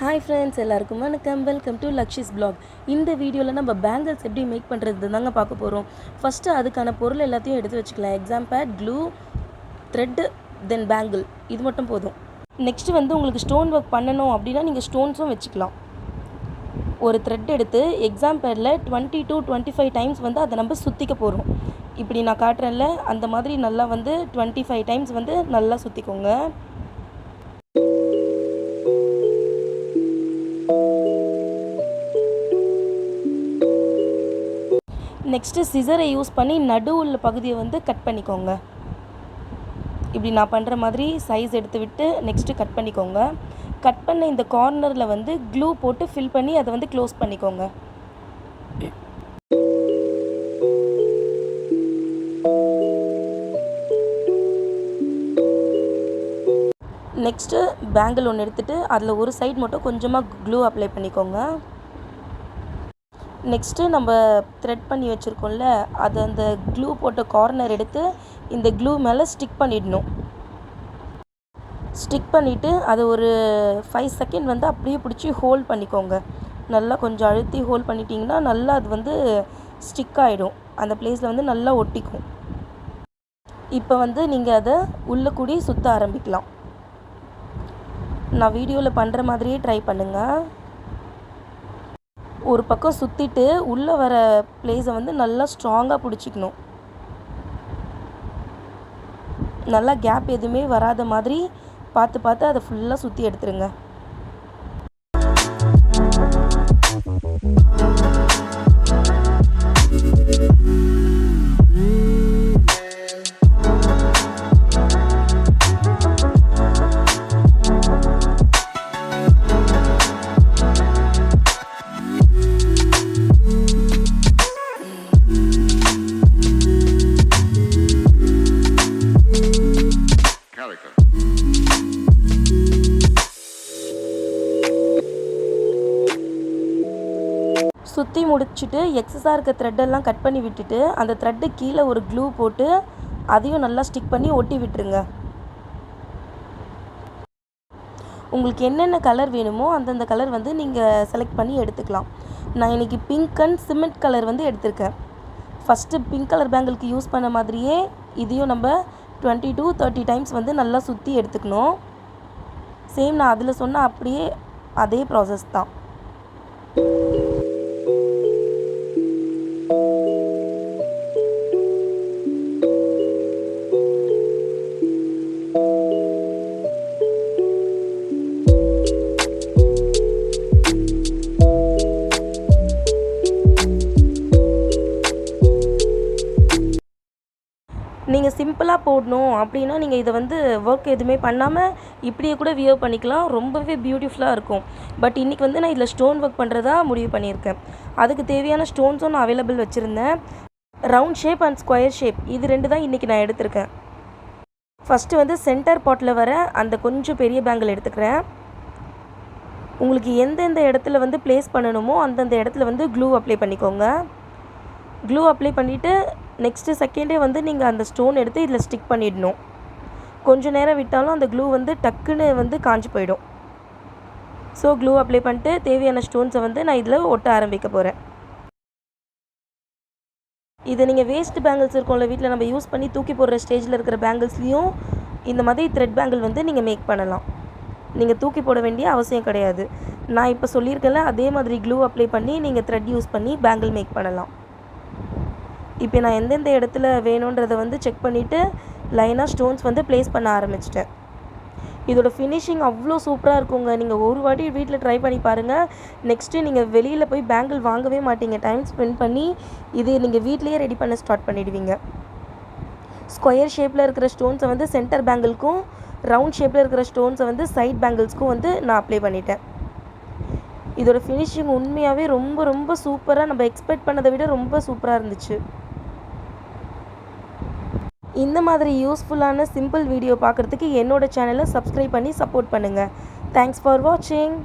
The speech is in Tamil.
ஹாய் ஃப்ரெண்ட்ஸ் எல்லாருக்கும் வணக்கம். வெல்கம் டு லக்ஷிஸ் பிளாக் இந்த வீடியோவில் நம்ம பேங்கிள்ஸ் எப்படி மேக் பண்ணுறது தாங்க பார்க்க போகிறோம் ஃபஸ்ட்டு அதுக்கான பொருள் எல்லாத்தையும் எடுத்து வச்சுக்கலாம். Exam pad glue thread then bangle இது மட்டும் போதும். நெக்ஸ்ட்டு வந்து உங்களுக்கு ஸ்டோன் ஒர்க் பண்ணணும் அப்படின்னா நீங்கள் ஸ்டோன்ஸும் வச்சுக்கலாம். ஒரு த்ரெட் எடுத்து exam பேடில் twenty two twenty five times வந்து அதை நம்ம சுற்றிக்க போகிறோம் இப்படி நான் காட்டுறேன்ல அந்த மாதிரி நல்லா வந்து டுவெண்ட்டி ஃபைவ் டைம்ஸ் வந்து நல்லா சுற்றிக்கோங்க நெக்ஸ்ட்டு சிசரை யூஸ் பண்ணி நடுவுள்ள பகுதியை வந்து கட் பண்ணிக்கோங்க. இப்படி நான் பண்ணுற மாதிரி சைஸ் எடுத்து விட்டு நெக்ஸ்ட்டு கட் பண்ணிக்கோங்க. கட் பண்ண இந்த கார்னரில் வந்து க்ளூ போட்டு ஃபில் பண்ணி அதை வந்து க்ளோஸ் பண்ணிக்கோங்க. நெக்ஸ்ட்டு பேங்கிள் ஒன்று எடுத்துகிட்டு அதில் ஒரு சைட் மட்டும் கொஞ்சமாக க்ளூ அப்ளை பண்ணிக்கோங்க. நெக்ஸ்ட்டு நம்ம த்ரெட் பண்ணி வச்சுருக்கோம்ல அது அந்த க்ளூ போட்ட கார்னர் எடுத்து இந்த க்ளூ மேலே ஸ்டிக் பண்ணிடணும். ஸ்டிக் பண்ணிவிட்டு அதை ஒரு ஃபைவ் செகண்ட் வந்து அப்படியே பிடிச்சி ஹோல்ட் பண்ணிக்கோங்க. நல்லா கொஞ்சம் அழுத்தி ஹோல்ட் பண்ணிட்டீங்கன்னா நல்லா அது வந்து ஸ்டிக் ஆகிடும் அந்த பிளேஸில் வந்து நல்லா ஒட்டிக்கும். இப்போ வந்து நீங்கள் அதை உள்ளே கூடி சுற்ற ஆரம்பிக்கலாம். நான் வீடியோவில் பண்ணுற மாதிரியே ட்ரை பண்ணுங்கள் ஒரு பக்கம் சுற்றிட்டு உள்ளே வர பிளேஸை வந்து நல்லா ஸ்ட்ராங்காக பிடிச்சிக்கணும். நல்லா கேப் எதுவுமே வராத மாதிரி பார்த்து பார்த்து அதை ஃபுல்லாக சுற்றி எடுத்துருங்க. சுற்றி முடிச்சுட்டு எக்ஸஸாக இருக்க த்ரெட்டெல்லாம் கட் பண்ணி விட்டுட்டு அந்த த்ரெட்டு கீழே ஒரு க்ளூ போட்டு அதையும் நல்லா ஸ்டிக் பண்ணி ஒட்டி விட்டுருங்க. உங்களுக்கு என்னென்ன கலர் வேணுமோ அந்தந்த கலர் வந்து நீங்கள் செலக்ட் பண்ணி எடுத்துக்கலாம். நான் இன்றைக்கி பிங்க் அண்ட் சிமெண்ட் கலர் வந்து எடுத்திருக்கேன். ஃபஸ்ட்டு பிங்க் கலர் பேங்கிளுக்கு யூஸ் பண்ண மாதிரியே இதையும் நம்ம டுவெண்ட்டி டூ தேர்ட்டி டைம்ஸ் வந்து நல்லா சுற்றி எடுத்துக்கணும். சேம் நான் அதில் சொன்ன அப்படியே அதே ப்ராசஸ் தான். நீங்கள் போடணும் அப்படின்னா நீங்கள் இதை வந்து ஒர்க் எதுவுமே பண்ணாமல் இப்படியே கூட வியர் பண்ணிக்கலாம். ரொம்பவே பியூட்டிஃபுல்லாக இருக்கும். பட் இன்றைக்கி வந்து நான் இதில் ஸ்டோன் ஒர்க் பண்ணுறதா முடிவு பண்ணியிருக்கேன். அதுக்கு தேவையான ஸ்டோன்ஸும் நான் அவைலபிள் வச்சுருந்தேன். Round shape and square shape இது ரெண்டு தான் இன்றைக்கி நான் எடுத்திருக்கேன். ஃபஸ்ட்டு வந்து சென்டர் பாட்டில் வர அந்த கொஞ்சம் பெரிய பேங்கிள் எடுத்துக்கிறேன். உங்களுக்கு எந்தெந்த இடத்துல வந்து ப்ளேஸ் பண்ணணுமோ அந்தந்த இடத்துல வந்து க்ளூ அப்ளை பண்ணிக்கோங்க. க்ளூ அப்ளை பண்ணிவிட்டு நெக்ஸ்ட்டு செகண்டே வந்து நீங்கள் அந்த ஸ்டோன் எடுத்து இதில் ஸ்டிக் பண்ணிடணும். கொஞ்சம் நேரம் விட்டாலும் அந்த க்ளூ வந்து டக்குன்னு வந்து காஞ்சி போயிடும். ஸோ க்ளூ அப்ளை பண்ணிட்டு தேவையான ஸ்டோன்ஸை வந்து நான் இதில் ஒட்ட ஆரம்பிக்க போகிறேன் இதை நீங்கள் வேஸ்ட் பேங்கிள்ஸ் இருக்கும்ல வீட்டில் நம்ம யூஸ் பண்ணி தூக்கி போடுற ஸ்டேஜில் இருக்கிற பேங்கிள்ஸ்லேயும் இந்த மாதிரி த்ரெட் பேங்கிள் வந்து நீங்கள் மேக் பண்ணலாம். நீங்கள் தூக்கி போட வேண்டிய அவசியம் கிடையாது. நான் இப்போ சொல்லியிருக்கேன்ல அதே மாதிரி க்ளூ அப்ளை பண்ணி நீங்கள் த்ரெட் யூஸ் பண்ணி பேங்கிள் மேக் பண்ணலாம். இப்போ நான் எந்தெந்த இடத்துல வேணுன்றதை வந்து செக் பண்ணிவிட்டு லைனாக ஸ்டோன்ஸ் வந்து ப்ளேஸ் பண்ண ஆரம்பிச்சிட்டேன். இதோட ஃபினிஷிங் அவ்வளோ சூப்பராக இருக்குங்க. நீங்கள் ஒரு வாட்டி வீட்டில் ட்ரை பண்ணி பாருங்கள் நெக்ஸ்ட்டு நீங்கள் வெளியில் போய் பேங்கிள் வாங்கவே மாட்டீங்க. டைம் ஸ்பெண்ட் பண்ணி இது நீங்கள் வீட்லேயே ரெடி பண்ண ஸ்டார்ட் பண்ணிடுவீங்க. ஸ்கொயர் ஷேப்பில் இருக்கிற ஸ்டோன்ஸை வந்து சென்டர் பேங்கிள்க்கும் ரவுண்ட் ஷேப்பில் இருக்கிற ஸ்டோன்ஸை வந்து சைட் பேங்கிள்ஸ்க்கும் வந்து நான் அப்ளை பண்ணிட்டேன். இதோட ஃபினிஷிங் உண்மையாகவே ரொம்ப ரொம்ப சூப்பராக நம்ம எக்ஸ்பெக்ட் பண்ணதை விட ரொம்ப சூப்பராக இருந்துச்சு. இந்த மாதிரி யூஸ்ஃபுல்லான சிம்பிள் வீடியோ பார்க்குறதுக்கு என்னோட சேனலை சப்ஸ்கிரைப் பண்ணி சப்போர்ட் பண்ணுங்கள் தேங்க்ஸ் ஃபார் வாட்சிங்